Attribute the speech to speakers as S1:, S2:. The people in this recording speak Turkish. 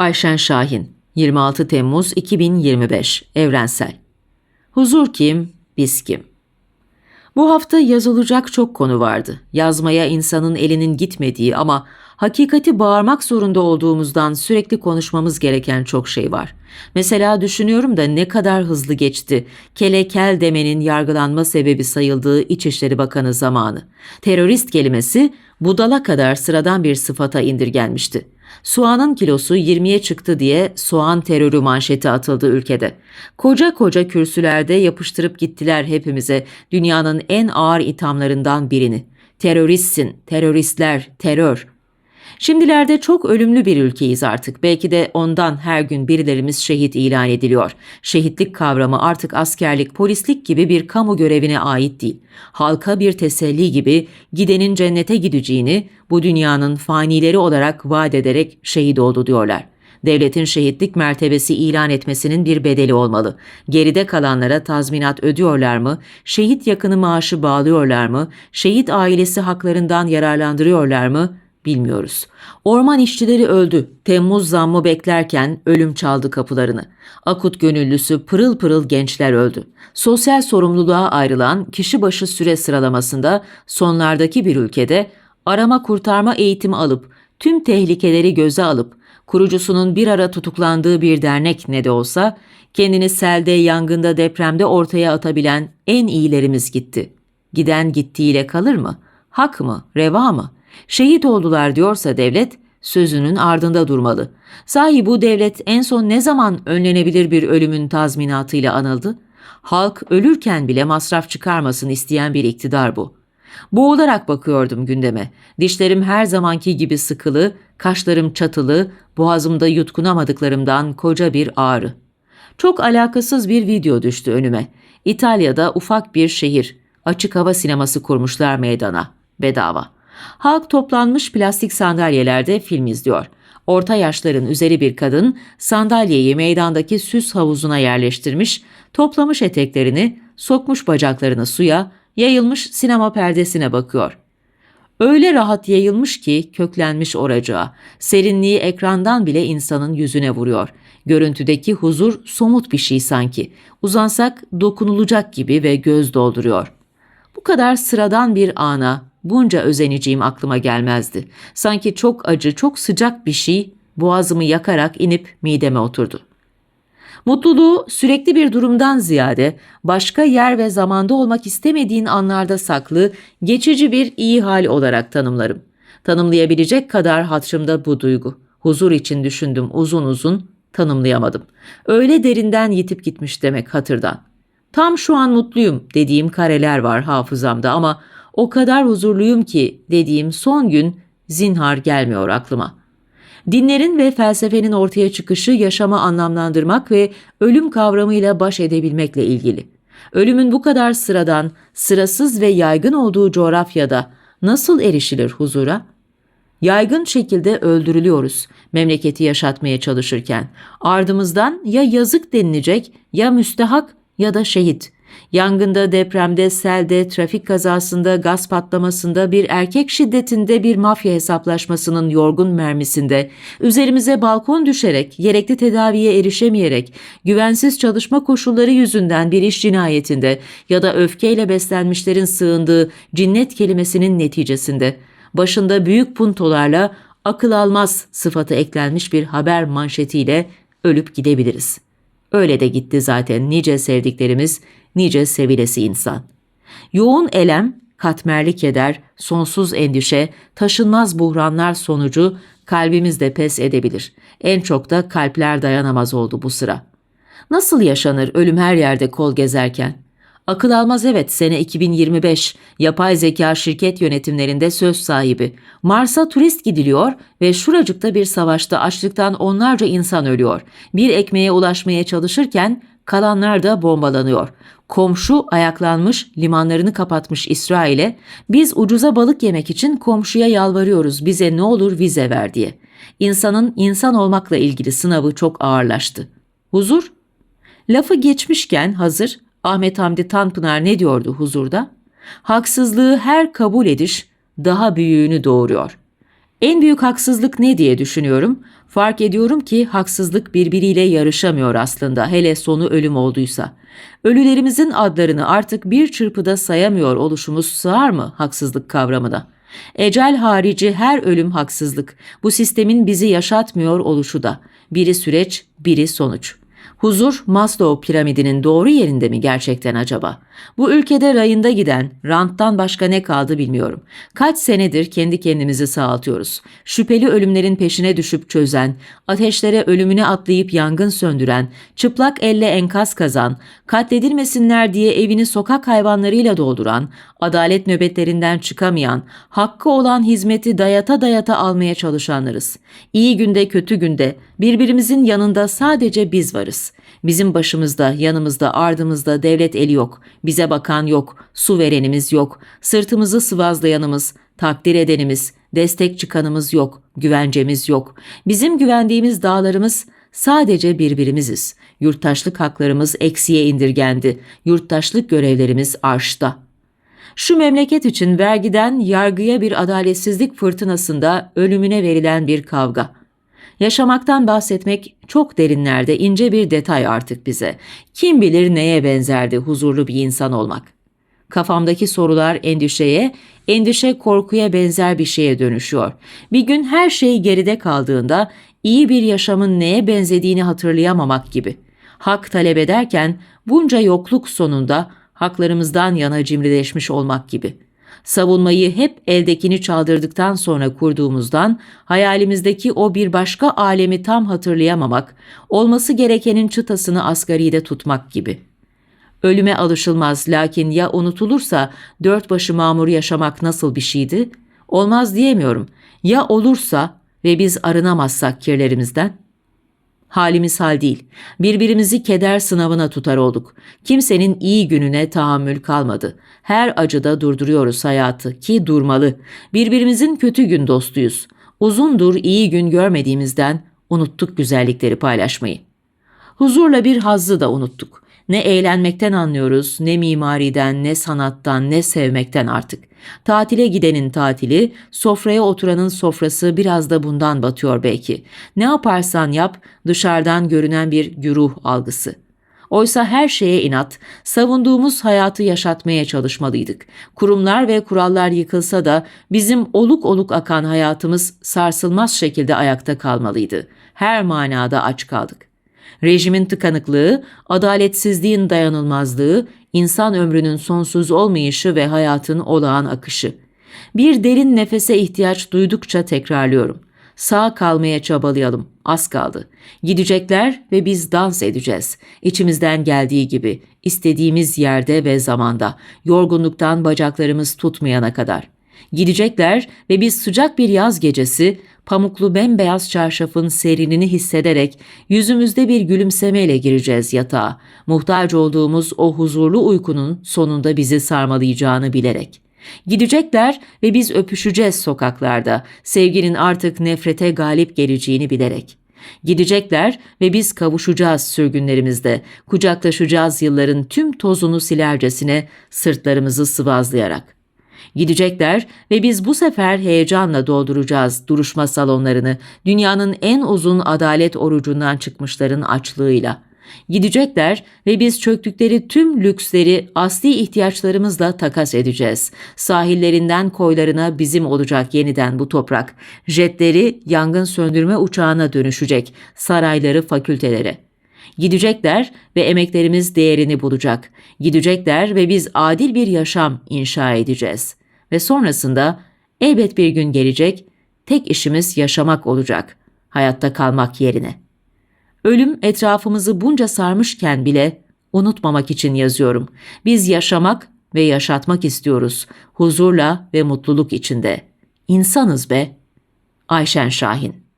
S1: Ayşen Şahin 26 Temmuz 2025 Evrensel Huzur kim, biz kim? Bu hafta yazılacak çok konu vardı. Yazmaya insanın elinin gitmediği ama hakikati bağırmak zorunda olduğumuzdan sürekli konuşmamız gereken çok şey var. Mesela düşünüyorum da ne kadar hızlı geçti. Kelekel demenin yargılanma sebebi sayıldığı İçişleri Bakanı zamanı. Terörist kelimesi budala kadar sıradan bir sıfata indirgenmişti. Soğanın kilosu 20'ye çıktı diye soğan terörü manşeti atıldı ülkede. Koca koca kürsülerde yapıştırıp gittiler hepimize dünyanın en ağır ithamlarından birini. Teröristsin, teröristler, terör. Şimdilerde çok ölümlü bir ülkeyiz artık. Belki de ondan her gün birilerimiz şehit ilan ediliyor. Şehitlik kavramı artık askerlik, polislik gibi bir kamu görevine ait değil. Halka bir teselli gibi gidenin cennete gideceğini bu dünyanın fanileri olarak vaat ederek şehit oldu diyorlar. Devletin şehitlik mertebesi ilan etmesinin bir bedeli olmalı. Geride kalanlara tazminat ödüyorlar mı? Şehit yakını maaşı bağlıyorlar mı? Şehit ailesi haklarından yararlandırıyorlar mı? Bilmiyoruz. Orman işçileri öldü. Temmuz zammı beklerken ölüm çaldı kapılarını. Akut gönüllüsü pırıl pırıl gençler öldü. Sosyal sorumluluğa ayrılan kişi başı süre sıralamasında sonlardaki bir ülkede arama kurtarma eğitimi alıp tüm tehlikeleri göze alıp kurucusunun bir ara tutuklandığı bir dernek ne de olsa kendini selde, yangında, depremde ortaya atabilen en iyilerimiz gitti. Giden gittiğiyle kalır mı? Hak mı? Reva mı?'' Şehit oldular diyorsa devlet sözünün ardında durmalı. Sahi bu devlet en son ne zaman önlenebilir bir ölümün tazminatıyla anıldı? Halk ölürken bile masraf çıkarmasın isteyen bir iktidar bu. Boğularak bakıyordum gündeme. Dişlerim her zamanki gibi sıkılı, kaşlarım çatılı, boğazımda yutkunamadıklarımdan koca bir ağrı. Çok alakasız bir video düştü önüme. İtalya'da ufak bir şehir. Açık hava sineması kurmuşlar meydana. Bedava. Halk toplanmış plastik sandalyelerde film izliyor. Orta yaşların üzeri bir kadın sandalyeyi meydandaki süs havuzuna yerleştirmiş, toplamış eteklerini, sokmuş bacaklarını suya, yayılmış sinema perdesine bakıyor. Öyle rahat yayılmış ki köklenmiş oracığa. Serinliği ekrandan bile insanın yüzüne vuruyor. Görüntüdeki huzur somut bir şey sanki. Uzansak dokunulacak gibi ve göz dolduruyor. Bu kadar sıradan bir ana, Bunca özeneceğim aklıma gelmezdi. Sanki çok acı, çok sıcak bir şey boğazımı yakarak inip mideme oturdu. Mutluluğu sürekli bir durumdan ziyade başka yer ve zamanda olmak istemediğin anlarda saklı, geçici bir iyi hal olarak tanımlarım. Tanımlayabilecek kadar hatırımda bu duygu. Huzur için düşündüm uzun uzun, tanımlayamadım. Öyle derinden yitip gitmiş demek hatırdan. Tam şu an mutluyum dediğim kareler var hafızamda ama o kadar huzurluyum ki dediğim son gün zinhar gelmiyor aklıma. Dinlerin ve felsefenin ortaya çıkışı yaşamı anlamlandırmak ve ölüm kavramıyla baş edebilmekle ilgili. Ölümün bu kadar sıradan, sırasız ve yaygın olduğu coğrafyada nasıl erişilir huzura? Yaygın şekilde öldürülüyoruz memleketi yaşatmaya çalışırken. Ardımızdan ya yazık denilecek ya müstehak ya da şehit. Yangında, depremde, selde, trafik kazasında, gaz patlamasında, bir erkek şiddetinde, bir mafya hesaplaşmasının yorgun mermisinde, üzerimize balkon düşerek, gerekli tedaviye erişemeyerek, güvensiz çalışma koşulları yüzünden bir iş cinayetinde ya da öfkeyle beslenmişlerin sığındığı cinnet kelimesinin neticesinde, başında büyük puntolarla akıl almaz sıfatı eklenmiş bir haber manşetiyle ölüp gidebiliriz. Öyle de gitti zaten nice sevdiklerimiz, nice sevilesi insan. Yoğun elem, katmerli keder, sonsuz endişe, taşınmaz buhranlar sonucu kalbimiz de pes edebilir. En çok da kalpler dayanamaz oldu bu sıra. Nasıl yaşanır ölüm her yerde kol gezerken? Akıl almaz evet sene 2025 yapay zeka şirket yönetimlerinde söz sahibi. Mars'a turist gidiliyor ve şuracıkta bir savaşta açlıktan onlarca insan ölüyor. Bir ekmeğe ulaşmaya çalışırken kalanlar da bombalanıyor. Komşu ayaklanmış, limanlarını kapatmış İsrail'e biz ucuza balık yemek için komşuya yalvarıyoruz bize ne olur vize ver diye. İnsanın insan olmakla ilgili sınavı çok ağırlaştı. Huzur? Lafı geçmişken hazır Ahmet Hamdi Tanpınar ne diyordu huzurda? Haksızlığı her kabul ediş daha büyüğünü doğuruyor. En büyük haksızlık ne diye düşünüyorum. Fark ediyorum ki haksızlık birbiriyle yarışamıyor aslında hele sonu ölüm olduysa. Ölülerimizin adlarını artık bir çırpıda sayamıyor oluşumuz sığar mı haksızlık kavramına? Ecel harici her ölüm haksızlık. Bu sistemin bizi yaşatmıyor oluşu da. Biri süreç, biri sonuç. Huzur Maslow piramidinin doğru yerinde mi gerçekten acaba? Bu ülkede rayında giden, ranttan başka ne kaldı bilmiyorum. Kaç senedir kendi kendimizi sağaltıyoruz. Şüpheli ölümlerin peşine düşüp çözen, ateşlere ölümüne atlayıp yangın söndüren, çıplak elle enkaz kazan, katledilmesinler diye evini sokak hayvanlarıyla dolduran, adalet nöbetlerinden çıkamayan, hakkı olan hizmeti dayata dayata almaya çalışanlarız. İyi günde kötü günde birbirimizin yanında sadece biz varız. Bizim başımızda, yanımızda, ardımızda devlet eli yok. Bize bakan yok, su verenimiz yok, sırtımızı sıvazlayanımız, takdir edenimiz, destek çıkanımız yok, güvencemiz yok. Bizim güvendiğimiz dağlarımız sadece birbirimiziz. Yurttaşlık haklarımız eksiye indirgendi. Yurttaşlık görevlerimiz arşta. Şu memleket için vergiden yargıya bir adaletsizlik fırtınasında ölümüne verilen bir kavga. Yaşamaktan bahsetmek çok derinlerde ince bir detay artık bize. Kim bilir neye benzerdi huzurlu bir insan olmak. Kafamdaki sorular endişeye, endişe korkuya benzer bir şeye dönüşüyor. Bir gün her şey geride kaldığında iyi bir yaşamın neye benzediğini hatırlayamamak gibi. Hak talep ederken bunca yokluk sonunda haklarımızdan yana cimrileşmiş olmak gibi.'' Savunmayı hep eldekini çaldırdıktan sonra kurduğumuzdan hayalimizdeki o bir başka alemi tam hatırlayamamak, olması gerekenin çıtasını asgaride tutmak gibi. Ölüme alışılmaz lakin ya unutulursa dört başı mamur yaşamak nasıl bir şeydi? Olmaz diyemiyorum. Ya olursa ve biz arınamazsak kirlerimizden?'' Halimiz hal değil. Birbirimizi keder sınavına tutar olduk. Kimsenin iyi gününe tahammül kalmadı. Her acıda durduruyoruz hayatı ki durmalı. Birbirimizin kötü gün dostuyuz. Uzundur iyi gün görmediğimizden unuttuk güzellikleri paylaşmayı. Huzurla bir hazzı da unuttuk. Ne eğlenmekten anlıyoruz, ne mimariden, ne sanattan, ne sevmekten artık. Tatile gidenin tatili, sofraya oturanın sofrası biraz da bundan batıyor belki. Ne yaparsan yap, dışarıdan görünen bir güruh algısı. Oysa her şeye inat, savunduğumuz hayatı yaşatmaya çalışmalıydık. Kurumlar ve kurallar yıkılsa da bizim oluk oluk akan hayatımız sarsılmaz şekilde ayakta kalmalıydı. Her manada aç kaldık. Rejimin tıkanıklığı, adaletsizliğin dayanılmazlığı, insan ömrünün sonsuz olmayışı ve hayatın olağan akışı. Bir derin nefese ihtiyaç duydukça tekrarlıyorum. Sağ kalmaya çabalayalım. Az kaldı. Gidecekler ve biz dans edeceğiz. İçimizden geldiği gibi, istediğimiz yerde ve zamanda. Yorgunluktan bacaklarımız tutmayana kadar.'' Gidecekler ve biz sıcak bir yaz gecesi pamuklu bembeyaz çarşafın serinini hissederek yüzümüzde bir gülümsemeyle gireceğiz yatağa. Muhtaç olduğumuz o huzurlu uykunun sonunda bizi sarmalayacağını bilerek. Gidecekler ve biz öpüşeceğiz sokaklarda, sevginin artık nefrete galip geleceğini bilerek. Gidecekler ve biz kavuşacağız sürgünlerimizde, kucaklaşacağız yılların tüm tozunu silercesine sırtlarımızı sıvazlayarak.'' Gidecekler ve biz bu sefer heyecanla dolduracağız duruşma salonlarını dünyanın en uzun adalet orucundan çıkmışların açlığıyla. Gidecekler ve biz çöktükleri tüm lüksleri asli ihtiyaçlarımızla takas edeceğiz. Sahillerinden koylarına bizim olacak yeniden bu toprak. Jetleri yangın söndürme uçağına dönüşecek, sarayları fakültelere.'' Gidecekler ve emeklerimiz değerini bulacak. Gidecekler ve biz adil bir yaşam inşa edeceğiz ve sonrasında elbet bir gün gelecek, tek işimiz yaşamak olacak, hayatta kalmak yerine. Ölüm etrafımızı bunca sarmışken bile unutmamak için yazıyorum. Biz yaşamak ve yaşatmak istiyoruz, huzurla ve mutluluk içinde. İnsanız be. Ayşen Şahin